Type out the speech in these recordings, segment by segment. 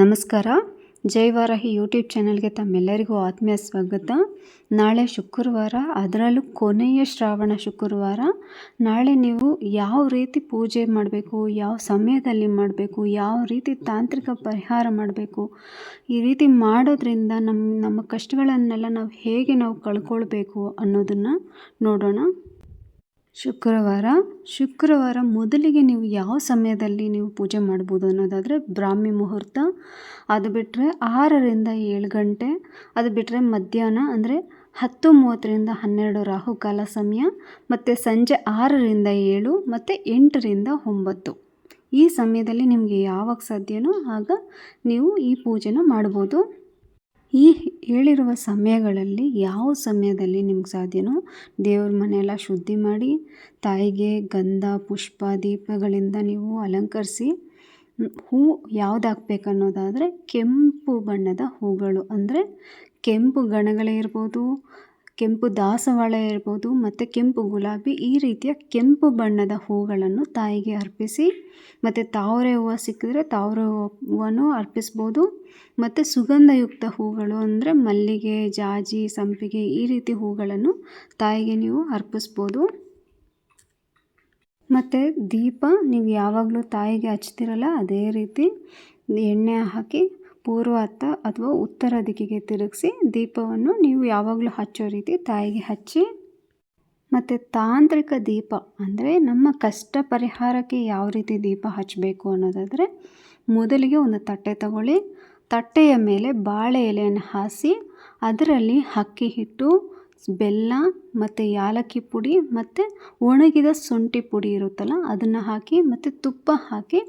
ನಮಸ್ಕಾರ. ಜೈವಾರಾಹಿ ಯೂಟ್ಯೂಬ್ ಚಾನಲ್ಗೆ ತಮ್ಮೆಲ್ಲರಿಗೂ ಆತ್ಮೀಯ ಸ್ವಾಗತ. ನಾಳೆ ಶುಕ್ರವಾರ, ಅದರಲ್ಲೂ ಕೊನೆಯ ಶ್ರಾವಣ ಶುಕ್ರವಾರ. ನಾಳೆ ನೀವು ಯಾವ ರೀತಿ ಪೂಜೆ ಮಾಡಬೇಕು, ಯಾವ ಸಮಯದಲ್ಲಿ ಮಾಡಬೇಕು, ಯಾವ ರೀತಿ ತಾಂತ್ರಿಕ ಪರಿಹಾರ ಮಾಡಬೇಕು, ಈ ರೀತಿ ಮಾಡೋದ್ರಿಂದ ನಮ್ಮ ನಮ್ಮ ಕಷ್ಟಗಳನ್ನೆಲ್ಲ ನಾವು ಹೇಗೆ ನಾವು ಕಳ್ಕೊಳ್ಬೇಕು ಅನ್ನೋದನ್ನು ನೋಡೋಣ. ಶುಕ್ರವಾರ. ಶುಕ್ರವಾರ ಮೊದಲಿಗೆ ನೀವು ಯಾವ ಸಮಯದಲ್ಲಿ ನೀವು ಪೂಜೆ ಮಾಡ್ಬೋದು ಅನ್ನೋದಾದರೆ ಬ್ರಾಹ್ಮಿ ಮುಹೂರ್ತ. ಅದು ಬಿಟ್ಟರೆ ಆರರಿಂದ ಏಳು ಗಂಟೆ. ಅದು ಬಿಟ್ಟರೆ ಮಧ್ಯಾಹ್ನ ಅಂದರೆ ಹತ್ತು ಮೂವತ್ತರಿಂದ ಹನ್ನೆರಡು ರಾಹುಕಾಲ ಸಮಯ. ಮತ್ತು ಸಂಜೆ ಆರರಿಂದ ಏಳು, ಮತ್ತು ಎಂಟರಿಂದ ಒಂಬತ್ತು. ಈ ಸಮಯದಲ್ಲಿ ನಿಮಗೆ ಯಾವಾಗ ಸಾಧ್ಯನೋ ಆಗ ನೀವು ಈ ಪೂಜೆನ ಮಾಡ್ಬೋದು. ಈ ಹೇಳಿರುವ ಸಮಯಗಳಲ್ಲಿ ಯಾವ ಸಮಯದಲ್ಲಿ ನಿಮ್ಗೆ ಸಾಧ್ಯನೋ ದೇವ್ರ ಮನೆಯೆಲ್ಲ ಶುದ್ಧಿ ಮಾಡಿ, ತಾಯಿಗೆ ಗಂಧ, ಪುಷ್ಪ, ದೀಪಗಳಿಂದ ನೀವು ಅಲಂಕರಿಸಿ ಹೂ ಯಾವ್ದು ಹಾಕ್ಬೇಕನ್ನೋದಾದರೆ ಕೆಂಪು ಬಣ್ಣದ ಹೂಗಳು. ಅಂದರೆ ಕೆಂಪು ಗಣಗಳೇ ಇರ್ಬೋದು ಕೆಂಪು ದಾಸವಾಳ ಇರ್ಬೋದು, ಮತ್ತು ಕೆಂಪು ಗುಲಾಬಿ, ಈ ರೀತಿಯ ಕೆಂಪು ಬಣ್ಣದ ಹೂಗಳನ್ನು ತಾಯಿಗೆ ಅರ್ಪಿಸಿ, ಮತ್ತು ತಾವರೆ ಹೂವು ಸಿಕ್ಕಿದ್ರೆ ತಾವರೆ ಹೂವನ್ನು ಅರ್ಪಿಸ್ಬೋದು. ಮತ್ತು ಸುಗಂಧಯುಕ್ತ ಹೂಗಳು ಅಂದರೆ ಮಲ್ಲಿಗೆ, ಜಾಜಿ, ಸಂಪಿಗೆ, ಈ ರೀತಿ ಹೂಗಳನ್ನು ತಾಯಿಗೆ ನೀವು ಅರ್ಪಿಸ್ಬೋದು. ಮತ್ತು ದೀಪ ನೀವು ಯಾವಾಗಲೂ ತಾಯಿಗೆ ಹಚ್ತಿರಲ್ಲ, ಅದೇ ರೀತಿ ಎಣ್ಣೆ ಹಾಕಿ ಪೂರ್ವ ಅತ್ತ ಅಥವಾ ಉತ್ತರ ದಿಕ್ಕಿಗೆ ತಿರುಗಿಸಿ ದೀಪವನ್ನು ನೀವು ಯಾವಾಗಲೂ ಹಚ್ಚೋ ರೀತಿ ತಾಯಿಗೆ ಹಚ್ಚಿ, ಮತ್ತು ತಾಂತ್ರಿಕ ದೀಪ ಅಂದರೆ ನಮ್ಮ ಕಷ್ಟ ಪರಿಹಾರಕ್ಕೆ ಯಾವ ರೀತಿ ದೀಪ ಹಚ್ಚಬೇಕು ಅನ್ನೋದಾದರೆ ಮೊದಲಿಗೆ ಒಂದು ತಟ್ಟೆ ತಗೊಳ್ಳಿ, ತಟ್ಟೆಯ ಮೇಲೆ ಬಾಳೆ ಎಲೆಯನ್ನು ಹಾಸಿ, ಅದರಲ್ಲಿ ಅಕ್ಕಿ ಹಿಟ್ಟು ಬೆಲ್ಲ ಮತ್ತು ಯಾಲಕ್ಕಿ ಪುಡಿ ಮತ್ತು ಒಣಗಿದ ಶುಂಠಿ ಪುಡಿ ಇರುತ್ತಲ್ಲ, ಅದನ್ನು ಹಾಕಿ ಮತ್ತು ತುಪ್ಪ ಹಾಕಿ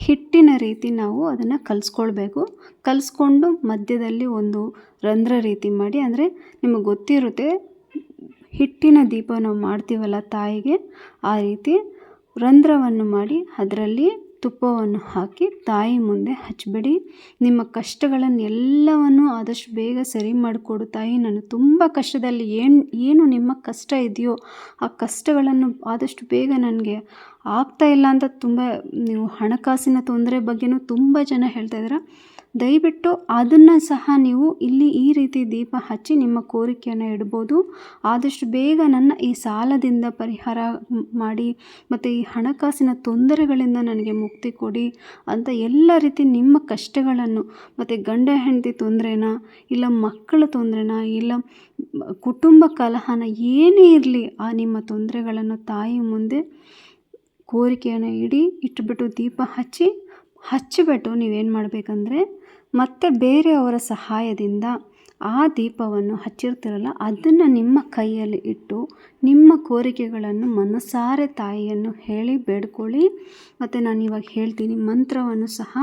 ಹಿಟ್ಟಿನ ರೀತಿ ನಾವು ಅದನ್ನು ಕಲಿಸ್ಕೊಳ್ಬೇಕು. ಕಲಿಸ್ಕೊಂಡು ಮಧ್ಯದಲ್ಲಿ ಒಂದು ರಂಧ್ರ ರೀತಿ ಮಾಡಿ, ಅಂದರೆ ನಿಮಗೆ ಗೊತ್ತಿರುತ್ತೆ ಹಿಟ್ಟಿನ ದೀಪ ನಾವು ಮಾಡ್ತೀವಲ್ಲ ತಾಯಿಗೆ, ಆ ರೀತಿ ರಂಧ್ರವನ್ನು ಮಾಡಿ, ಅದರಲ್ಲಿ ತುಪ್ಪವನ್ನು ಹಾಕಿ ತಾಯಿ ಮುಂದೆ ಹಚ್ಚಬೇಡಿ ನಿಮ್ಮ ಕಷ್ಟಗಳನ್ನು ಎಲ್ಲವನ್ನು ಆದಷ್ಟು ಬೇಗ ಸರಿ ಮಾಡಿಕೊಡು. ತಾಯಿ, ನಾನು ತುಂಬ ಕಷ್ಟದಲ್ಲಿ ಏನು ಏನು ನಿಮ್ಮ ಕಷ್ಟ ಇದೆಯೋ ಆ ಕಷ್ಟಗಳನ್ನು ಆದಷ್ಟು ಬೇಗ ನನಗೆ ಆಗ್ತಾ ಇಲ್ಲ ಅಂತ ತುಂಬ ನೀವು ಹಣಕಾಸಿನ ತೊಂದರೆ ಬಗ್ಗೆಯೂ ತುಂಬ ಜನ ಹೇಳ್ತಾ ಇದ್ದೀರ ದಯವಿಟ್ಟು ಅದನ್ನು ಸಹ ನೀವು ಇಲ್ಲಿ ಈ ರೀತಿ ದೀಪ ಹಚ್ಚಿ ನಿಮ್ಮ ಕೋರಿಕೆಯನ್ನು ಇಡ್ಬೋದು. ಆದಷ್ಟು ಬೇಗ ನನ್ನ ಈ ಸಾಲದಿಂದ ಪರಿಹಾರ ಮಾಡಿ ಮತ್ತು ಈ ಹಣಕಾಸಿನ ತೊಂದರೆಗಳಿಂದ ನನಗೆ ಮುಕ್ತಿ ಕೊಡಿ ಅಂತ ಎಲ್ಲ ರೀತಿ ನಿಮ್ಮ ಕಷ್ಟಗಳನ್ನು, ಮತ್ತು ಗಂಡ ಹೆಂಡತಿ ತೊಂದರೆನ, ಇಲ್ಲ ಮಕ್ಕಳ ತೊಂದರೆನ, ಇಲ್ಲ ಕುಟುಂಬ ಕಲಹನ ಏನೇ ಇರಲಿ ಆ ನಿಮ್ಮ ತೊಂದರೆಗಳನ್ನು ತಾಯಿ ಮುಂದೆ ಕೋರಿಕೆಯನ್ನು ಇಡಿ, ಇಟ್ಬಿಟ್ಟು ದೀಪ ಹಚ್ಚಿ, ಹಚ್ಚಿಬಿಟ್ಟು ನೀವೇನು ಮಾಡಬೇಕಂದ್ರೆ ಮತ್ತು ಬೇರೆಯವರ ಸಹಾಯದಿಂದ ಆ ದೀಪವನ್ನು ಹಚ್ಚಿರ್ತೀರಲ್ಲ, ಅದನ್ನು ನಿಮ್ಮ ಕೈಯಲ್ಲಿ ಇಟ್ಟು ನಿಮ್ಮ ಕೋರಿಕೆಗಳನ್ನು ಮನಸಾರೆ ತಾಯಿಯನ್ನು ಹೇಳಿ ಬೇಡ್ಕೊಳ್ಳಿ. ಮತ್ತು ನಾನು ಇವಾಗ ಹೇಳ್ತೀನಿ, ಮಂತ್ರವನ್ನು ಸಹ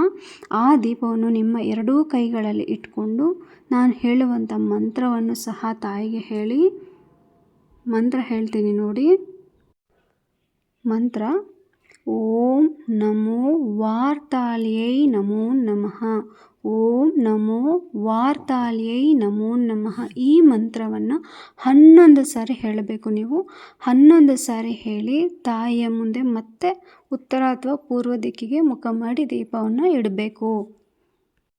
ಆ ದೀಪವನ್ನು ನಿಮ್ಮ ಎರಡೂ ಕೈಗಳಲ್ಲಿ ಇಟ್ಕೊಂಡು ನಾನು ಹೇಳುವಂಥ ಮಂತ್ರವನ್ನು ಸಹ ತಾಯಿಗೆ ಹೇಳಿ. ಮಂತ್ರ ಹೇಳ್ತೀನಿ ನೋಡಿ. ಮಂತ್ರ, ಓಂ ನಮೋ ವಾರ್ತಾಲ್ಯೈ ನಮೋ ನಮಃ. ಓಂ ನಮೋ ವಾರ್ತಾಲ್ಯೈ ನಮೋ ನಮಃ. ಈ ಮಂತ್ರವನ್ನು ಹನ್ನೊಂದು ಸಾರಿ ಹೇಳಬೇಕು ನೀವು. ಹನ್ನೊಂದು ಸಾರಿ ಹೇಳಿ ತಾಯಿಯ ಮುಂದೆ ಮತ್ತೆ ಉತ್ತರ ಅಥವಾ ಪೂರ್ವ ದಿಕ್ಕಿಗೆ ಮುಖ ಮಾಡಿ ದೀಪವನ್ನು ಇಡಬೇಕು.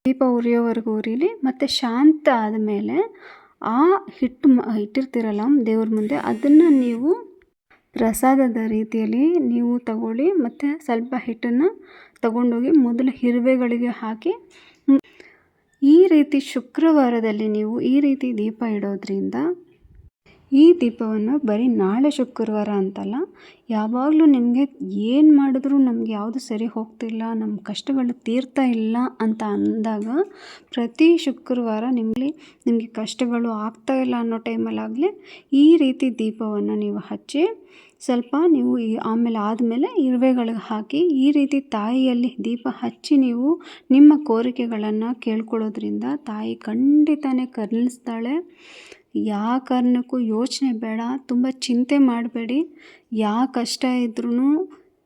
ದೀಪ ಉರಿಯೋವರೆಗೂ ಉರಿಲಿ, ಮತ್ತು ಶಾಂತ ಆದಮೇಲೆ ಆ ಹಿಟ್ಟು ಇಟ್ಟಿರ್ತೀರಲ್ಲ ದೇವ್ರ ಮುಂದೆ, ಅದನ್ನು ನೀವು ಪ್ರಸಾದದ ರೀತಿಯಲ್ಲಿ ನೀವು ತಗೊಳ್ಳಿ, ಮತ್ತು ಸ್ವಲ್ಪ ಹಿಟ್ಟನ್ನು ತಗೊಂಡೋಗಿ ಮೊದಲು ಹಿರುವೆಗಳಿಗೆ ಹಾಕಿ ಈ ರೀತಿ ಶುಕ್ರವಾರದಲ್ಲಿ ನೀವು ಈ ರೀತಿ ದೀಪ ಇಡೋದ್ರಿಂದ ಈ ದೀಪವನ್ನು ಬರೀ ನಾಳೆ ಶುಕ್ರವಾರ ಅಂತಲ್ಲ, ಯಾವಾಗಲೂ ನಿಮಗೆ ಏನು ಮಾಡಿದ್ರೂ ನಮ್ಗೆ ಯಾವುದು ಸರಿ ಹೋಗ್ತಿಲ್ಲ ನಮ್ಮ ಕಷ್ಟಗಳು ತೀರ್ತಾ ಇಲ್ಲ ಅಂತ ಅಂದಾಗ ಪ್ರತಿ ಶುಕ್ರವಾರ ನಿಮಗೆ ನಿಮಗೆ ಕಷ್ಟಗಳು ಆಗ್ತಾ ಇಲ್ಲ ಅನ್ನೋ ಟೈಮಲ್ಲಾಗಲಿ ಈ ರೀತಿ ದೀಪವನ್ನು ನೀವು ಹಚ್ಚಿ, ಸ್ವಲ್ಪ ನೀವು ಈ ಆಮೇಲೆ ಆದಮೇಲೆ ಇರುವೆಗಳಿಗೆ ಹಾಕಿ ಈ ರೀತಿ ತಾಯಿಯಲ್ಲಿ ದೀಪ ಹಚ್ಚಿ ನೀವು ನಿಮ್ಮ ಕೋರಿಕೆಗಳನ್ನು ಕೇಳ್ಕೊಳ್ಳೋದ್ರಿಂದ ತಾಯಿ ಖಂಡಿತನೇ ಕರುಣಿಸ್ತಾಳೆ. ಯಾವ ಕಾರಣಕ್ಕೂ ಯೋಚನೆ ಬೇಡ, ತುಂಬ ಚಿಂತೆ ಮಾಡಬೇಡಿ. ಯಾವ ಕಷ್ಟ ಇದ್ರೂ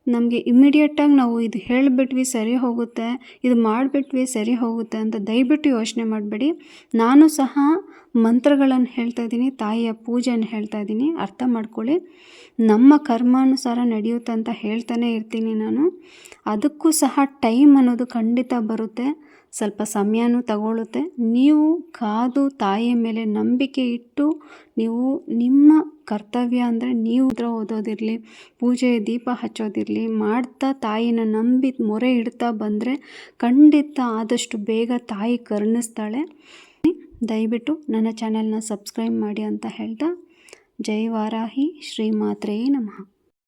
ನಮಗೆ ಇಮ್ಮಿಡಿಯೇಟಾಗಿ ನಾವು ಇದು ಹೇಳಿಬಿಟ್ವಿ ಸರಿ ಹೋಗುತ್ತೆ, ಇದು ಮಾಡಿಬಿಟ್ವಿ ಸರಿ ಹೋಗುತ್ತೆ ಅಂತ ದಯವಿಟ್ಟು ಯೋಚನೆ ಮಾಡಬೇಡಿ. ನಾನು ಸಹ ಮಂತ್ರಗಳನ್ನು ಹೇಳ್ತಾ ಇದ್ದೀನಿ, ತಾಯಿಯ ಪೂಜೆಯನ್ನು ಹೇಳ್ತಾ ಇದ್ದೀನಿ, ಅರ್ಥ ಮಾಡ್ಕೊಳ್ಳಿ. ನಮ್ಮ ಕರ್ಮಾನುಸಾರ ನಡೆಯುತ್ತೆ ಅಂತ ಹೇಳ್ತಾನೆ ಇರ್ತೀನಿ ನಾನು. ಅದಕ್ಕೂ ಸಹ ಟೈಮ್ ಅನ್ನೋದು ಖಂಡಿತ ಬರುತ್ತೆ. ಸ್ವಲ್ಪ ಸಮಯನೂ ತಗೊಳ್ಳುತ್ತೆ. ನೀವು ಕಾದು ತಾಯಿಯ ಮೇಲೆ ನಂಬಿಕೆ ಇಟ್ಟು ನೀವು ನಿಮ್ಮ ಕರ್ತವ್ಯ ಅಂದರೆ ನೀವು ಹತ್ರ ಓದೋದಿರಲಿ, ಪೂಜೆ, ದೀಪ ಹಚ್ಚೋದಿರಲಿ, ಮಾಡ್ತಾ ತಾಯಿನ ನಂಬಿ ಮೊರೆ ಇಡ್ತಾ ಬಂದರೆ ಖಂಡಿತ ಆದಷ್ಟು ಬೇಗ ತಾಯಿ ಕರುಣಿಸ್ತಾಳೆ. ದಯವಿಟ್ಟು ನನ್ನ ಚಾನೆಲ್ನ ಸಬ್ಸ್ಕ್ರೈಬ್ ಮಾಡಿ ಅಂತ ಹೇಳ್ತಾ, ಜೈ ವಾರಾಹಿ, ಶ್ರೀ ಮಾತ್ರೆಯೇ ನಮಃ.